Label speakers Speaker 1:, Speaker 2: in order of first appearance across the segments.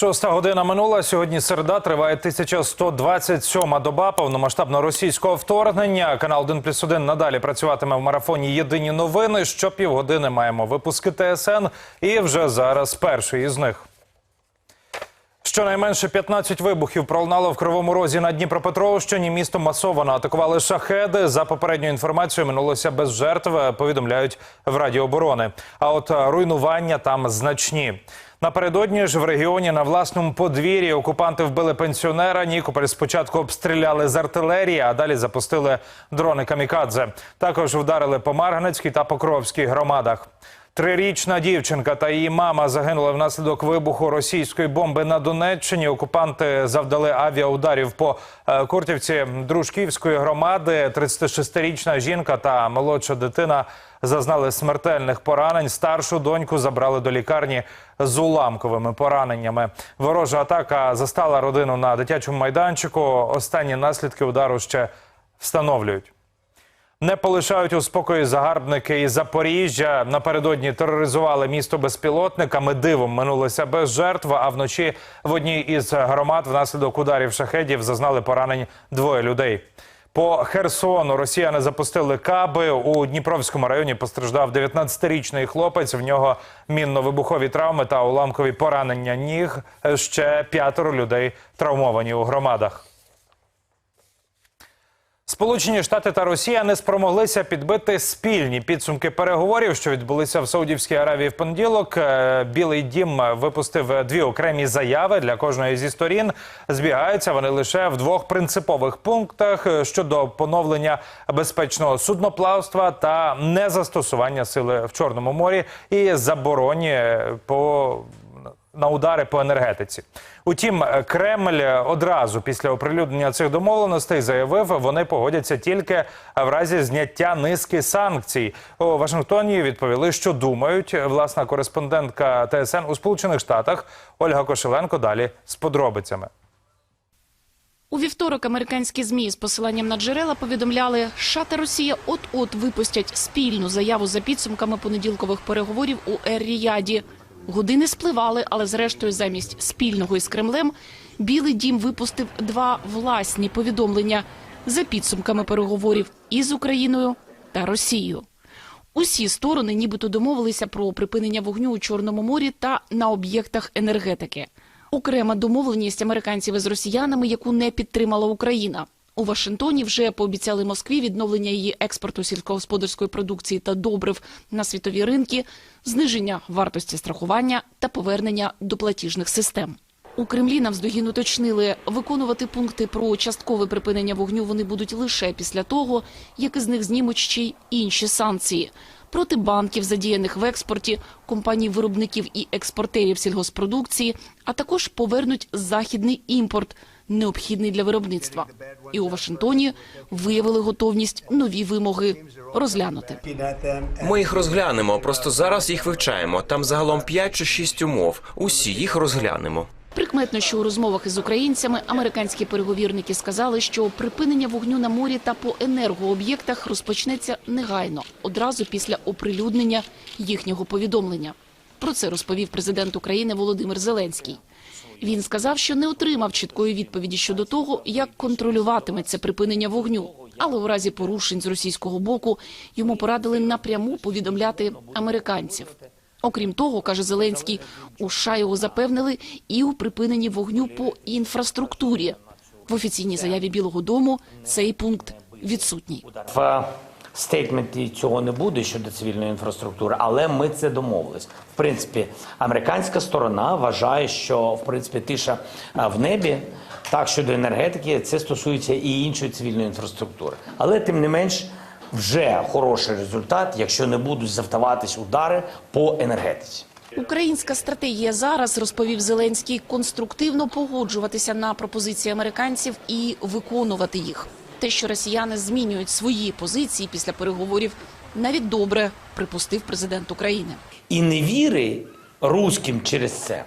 Speaker 1: Шоста година минула. Сьогодні середа триває 1127 доба повномасштабного російського вторгнення. Канал 1 плюс 1 надалі працюватиме в марафоні Єдині новини. Щопівгодини маємо випуски ТСН. І вже зараз перший із них. Щонайменше 15 вибухів пролунало в Кривому Розі на Дніпропетровщині. Місто масово атакували шахеди. За попередньою інформацією, минулося без жертв. Повідомляють в Раді оборони. А от е, руйнування там значні. Напередодні ж в регіоні на власному подвір'ї окупанти вбили пенсіонера. Нікополь спочатку обстріляли з артилерії, а далі запустили дрони камікадзе. Також вдарили по Марганецькій та Покровській громадах. Трирічна дівчинка та її мама загинули внаслідок вибуху російської бомби на Донеччині. Окупанти завдали авіаударів по е, Куртівці Дружківської громади. 36-річна жінка та молодша дитина зазнали смертельних поранень. Старшу доньку забрали до лікарні з уламковими пораненнями. Ворожа атака застала родину на дитячому майданчику. Останні наслідки удару ще встановлюють. Не полишають у спокої загарбники із Запоріжжя. Напередодні тероризували місто безпілотниками. Дивом минулося без жертв. А вночі в одній із громад внаслідок ударів шахедів зазнали поранень двоє людей. По Херсону росіяни запустили каби. У Дніпровському районі постраждав 19-річний хлопець. В нього мінно-вибухові травми та уламкові поранення ніг. Ще п'ятеро людей травмовані у громадах. Сполучені Штати та Росія не спромоглися підбити спільні підсумки переговорів, що відбулися в Саудівській Аравії в понеділок. Е, Білий дім випустив дві окремі заяви для кожної зі сторін. Збігаються вони лише в двох принципових пунктах е, щодо поновлення безпечного судноплавства та незастосування сили в Чорному морі і забороні е, по на удари по енергетиці. Утім, Кремль одразу після оприлюднення цих домовленостей заявив, вони погодяться тільки в разі зняття низки санкцій. У Вашингтоні відповіли, що думають. Власна кореспондентка ТСН у Сполучених Штатах Ольга Кошеленко далі з подробицями.
Speaker 2: У вівторок американські змі з посиланням на джерела повідомляли, США та Росія от-от випустять спільну заяву за підсумками понеділкових переговорів у Ер-Ріяді. Години спливали, але зрештою, замість спільного із Кремлем, Білий Дім випустив два власні повідомлення за підсумками переговорів із Україною та Росією. Усі сторони нібито домовилися про припинення вогню у Чорному морі та на об'єктах енергетики. Окрема домовленість американців із росіянами, яку не підтримала Україна. У Вашингтоні вже пообіцяли Москві відновлення її експорту сільськогосподарської продукції та добрив. На світові ринки, зниження вартості страхування та повернення до платіжних систем. У Кремлі навздогін уточнили, виконувати пункти про часткове припинення вогню вони будуть лише після того, як із них знімуть ще й інші санкції. Проти банків, задіяних в експорті, компаній виробників і експортерів сільгоспродукції, а також повернуть західний імпорт, необхідний для виробництва. І у Вашингтоні виявили готовність нові вимоги розглянути.
Speaker 3: Ми їх розглянемо. Просто зараз їх вивчаємо. Там загалом 5 чи 6 умов. Усі їх розглянемо.
Speaker 2: Прикметно, що у розмовах із українцями американські переговірники сказали, що припинення вогню на морі та по енергооб'єктах розпочнеться негайно, одразу після оприлюднення їхнього повідомлення. Про це розповів президент України Володимир Зеленський. Він сказав, що не отримав чіткої відповіді щодо того, як контролюватиметься припинення вогню. Але у разі порушень з російського боку йому порадили напряму повідомляти американців. Окрім того, каже Зеленський, у США його запевнили і у припиненні вогню по інфраструктурі. В офіційній заяві Білого Дому цей пункт відсутній.
Speaker 4: Стейтменті цього не буде щодо цивільної інфраструктури, але ми це домовились. В принципі, американська сторона вважає, що в принципі тиша в небі. Так, щодо енергетики, це стосується і іншої цивільної інфраструктури. Але тим не менш, вже хороший результат, якщо не будуть завдаватись удари по енергетиці.
Speaker 2: Українська стратегія зараз розповів Зеленський конструктивно погоджуватися на пропозиції американців і виконувати їх. Те, що росіяни змінюють свої позиції після переговорів, навіть добре припустив президент України.
Speaker 4: І невіри руським через це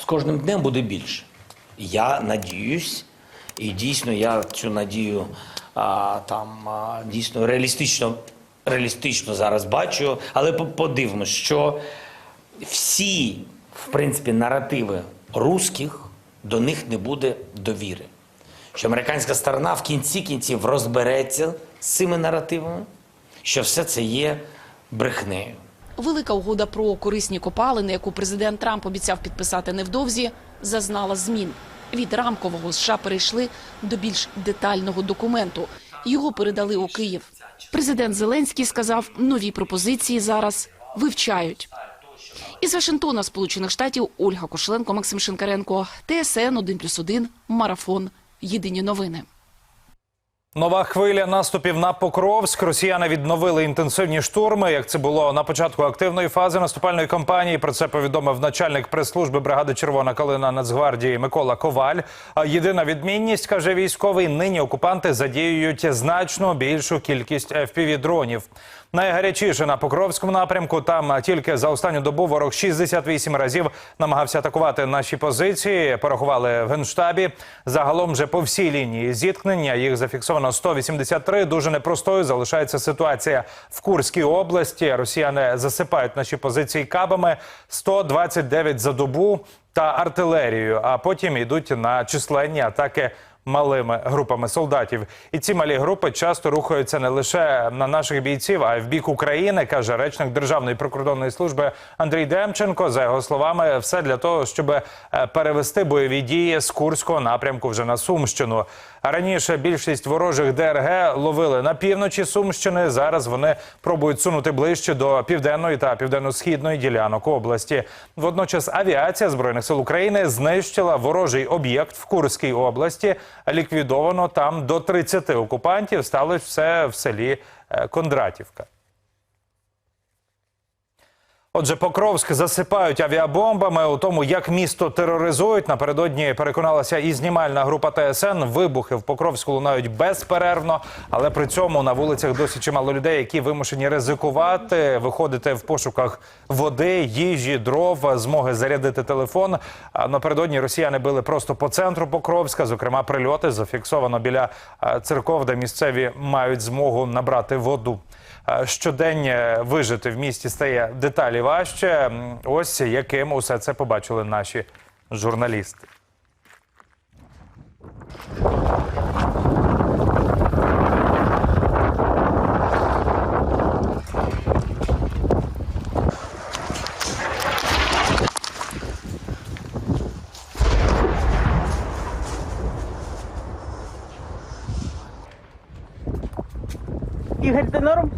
Speaker 4: з кожним днем буде більше. Я надіюсь, і дійсно я цю надію а, там а, дійсно реалістично, реалістично зараз бачу, але по- подивимось, що всі, в принципі, наративи русських до них не буде довіри. Що американська сторона в кінці кінців розбереться з цими наративами, що все це є брехнею.
Speaker 2: Велика угода про корисні копалини, яку президент Трамп обіцяв підписати невдовзі, зазнала змін. Від рамкового США перейшли до більш детального документу. Його передали у Київ. Президент Зеленський сказав, нові пропозиції зараз вивчають. Із Вашингтона, Сполучених Штатів, Ольга Кошленко, Максим Шинкаренко, ТСН 1+,1, Марафон. Єдині новини.
Speaker 1: Нова хвиля наступів на Покровськ. Росіяни відновили інтенсивні штурми. Як це було на початку активної фази наступальної кампанії. Про це повідомив начальник прес-служби бригади Червона калина Нацгвардії Микола Коваль. Єдина відмінність каже військовий: нині окупанти задіюють значно більшу кількість fpv дронів. Найгарячіше на Покровському напрямку. Там тільки за останню добу ворог 68 разів намагався атакувати наші позиції. Порахували в генштабі. Загалом же по всій лінії зіткнення їх зафіксовано 183. Дуже непростою залишається ситуація в Курській області. Росіяни засипають наші позиції кабами 129 за добу та артилерією. А потім йдуть на численні атаки малими групами солдатів. І ці малі групи часто рухаються не лише на наших бійців, а й в бік України, каже речник Державної прикордонної служби Андрій Демченко. За його словами, все для того, щоб е, перевести бойові дії з Курського напрямку вже на Сумщину. Раніше більшість ворожих ДРГ ловили на півночі Сумщини. Зараз вони пробують сунути ближче до південної та південно-східної ділянок області. Водночас авіація збройних сил України знищила ворожий об'єкт в Курській області. Ліквідовано там до 30 окупантів. Сталося все в селі е, Кондратівка. Отже, Покровськ засипають авіабомбами. У тому, як місто тероризують, напередодні переконалася і знімальна група ТСН. Вибухи в Покровську лунають безперервно, але при цьому на вулицях досі чимало людей, які вимушені ризикувати, виходити в пошуках води, їжі, дров, змоги зарядити телефон. Напередодні росіяни били просто по центру Покровська. Зокрема, прильоти зафіксовано біля е, церков, де місцеві мають змогу набрати воду. Е, Щодень е, вижити в місті стає деталі важче. Ось яким усе це побачили наші журналісти.
Speaker 5: Ігор, ти норм?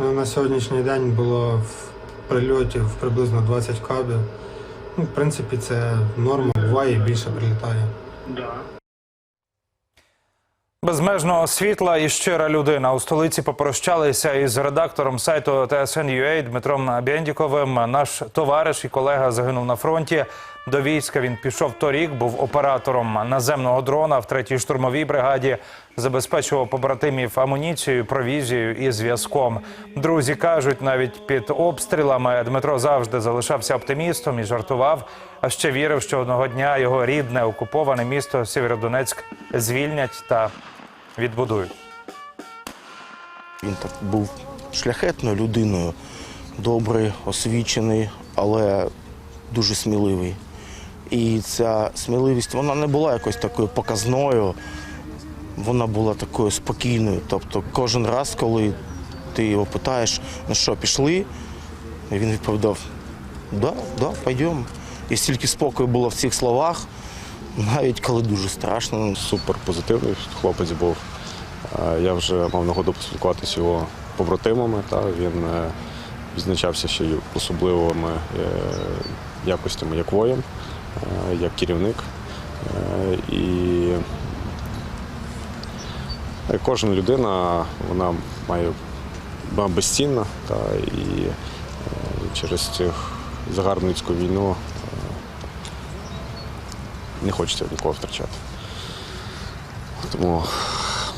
Speaker 6: Ну, На сьогоднішній день було в прильотів приблизно 20 кабів. Ну, в принципі, це норма, буває і більше прилітає.
Speaker 1: Безмежного світла і щира людина у столиці попрощалися із редактором сайту TSN.ua Дмитром Бєндіковим. Наш товариш і колега загинув на фронті. До війська він пішов торік, був оператором наземного дрона в третій штурмовій бригаді. Забезпечував побратимів амуніцією, провізією і зв'язком. Друзі кажуть, навіть під обстрілами Дмитро завжди залишався оптимістом і жартував. А ще вірив, що одного дня його рідне окуповане місто Сєвєродонецьк звільнять та відбудують.
Speaker 7: Він так був шляхетною людиною, добрий, освічений, але дуже сміливий. І ця сміливість вона не була якось такою показною, вона була такою спокійною. Тобто кожен раз, коли ти його питаєш, ну що, пішли, він відповідав: да, да, пойдемо. І стільки спокою було в цих словах, навіть коли дуже страшно.
Speaker 8: супер позитивний хлопець був. Я вже мав нагоду поспілкуватися з його побратимами. Та він е, відзначався ще особливими е, якостями як воїн, е, як керівник. І кожна людина вона має безцінна, та, і через цю загарбницьку війну не хочеться нікого втрачати. Тому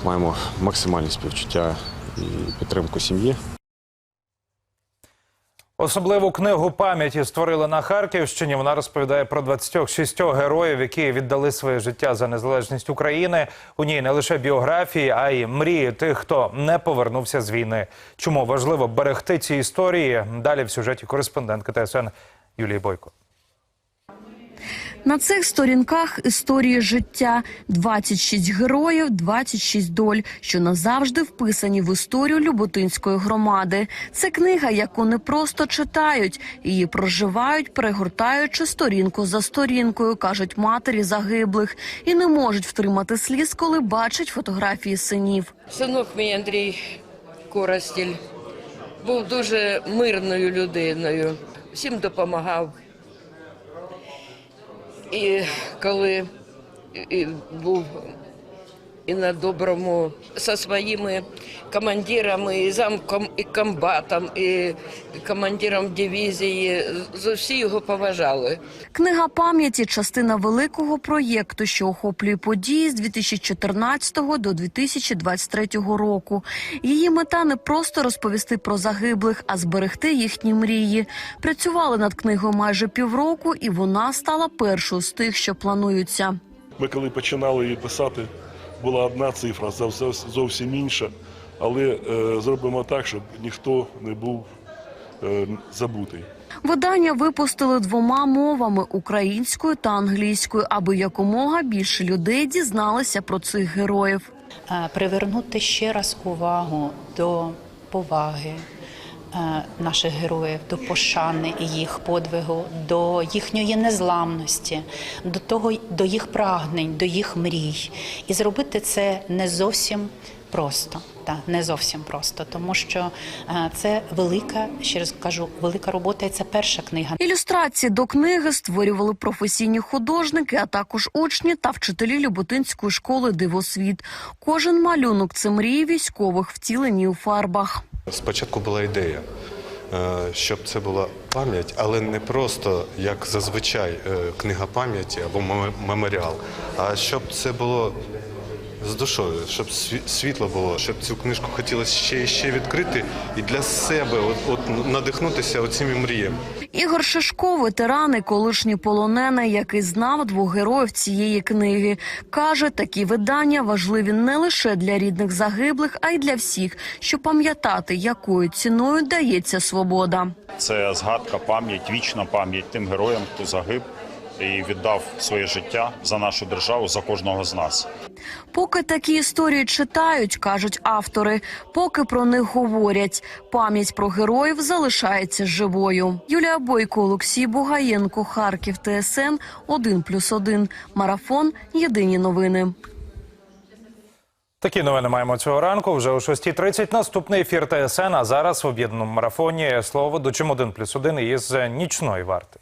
Speaker 8: маємо максимальні співчуття і підтримку сім'ї.
Speaker 1: Особливу книгу пам'яті створили на Харківщині. Вона розповідає про 26 героїв, які віддали своє життя за незалежність України. У ній не лише біографії, а й мрії тих, хто не повернувся з війни. Чому важливо берегти ці історії? Далі в сюжеті кореспондентки ТСН Юлії Бойко.
Speaker 9: На цих сторінках історії життя 26 героїв, 26 доль, що назавжди вписані в історію Люботинської громади. Це книга, яку не просто читають, її проживають, перегортаючи сторінку за сторінкою, кажуть матері загиблих, і не можуть втримати сліз, коли бачать фотографії синів.
Speaker 10: Синок мій Андрій Коростіль був дуже мирною людиною, всім допомагав. І коли і був і на доброму зі своїми командирами, і замком, і комбатом, і командиром дивізії, з- всі його поважали.
Speaker 9: Книга пам'яті частина великого проєкту, що охоплює події з 2014 до 2023 року. Її мета не просто розповісти про загиблих, а зберегти їхні мрії. Працювали над книгою майже півроку, і вона стала першою з тих, що плануються.
Speaker 11: Ми коли починали її писати, була одна цифра, зовсім- зовсім інша. Але е, зробимо так, щоб ніхто не був е, забутий.
Speaker 9: Видання випустили двома мовами українською та англійською, аби якомога більше людей дізналися про цих героїв.
Speaker 12: е, привернути ще раз увагу до поваги наших героїв, до пошани їх подвигу, до їхньої незламності, до того до їх прагнень, до їх мрій. І зробити це не зовсім просто. Та не зовсім просто, тому що е, це велика, ще раз кажу, велика робота, і це перша книга.
Speaker 9: Ілюстрації до книги створювали професійні художники, а також учні та вчителі Люботинської школи Дивосвіт. Кожен малюнок це мрії військових, втілені у фарбах.
Speaker 13: Спочатку була ідея, е, щоб це була пам'ять, але не просто як зазвичай е, книга пам'яті або меморіал, а щоб це було з душою, щоб світло було, щоб цю книжку хотілося ще і ще відкрити і для себе от, от надихнутися оціми мріями.
Speaker 9: Ігор Шишко, ветеран і колишній полонений, який знав двох героїв цієї книги, каже, такі видання важливі не лише для рідних загиблих, а й для всіх, щоб пам'ятати, якою ціною дається свобода.
Speaker 14: Це згадка, пам'ять, вічна пам'ять тим героям, хто загиб і віддав своє життя за нашу державу, за кожного з нас.
Speaker 9: Поки такі історії читають, кажуть автори, поки про них говорять, пам'ять про героїв залишається живою. Юлія Бойко, Олексій Бугаєнко, Харків, ТСН 1+,1. Марафон. Єдині новини.
Speaker 1: Такі новини маємо цього ранку. Вже о 6.30 наступний ефір ТСН. А зараз в об'єднаному марафоні слово до чим 1 плюс 1 із нічної варти.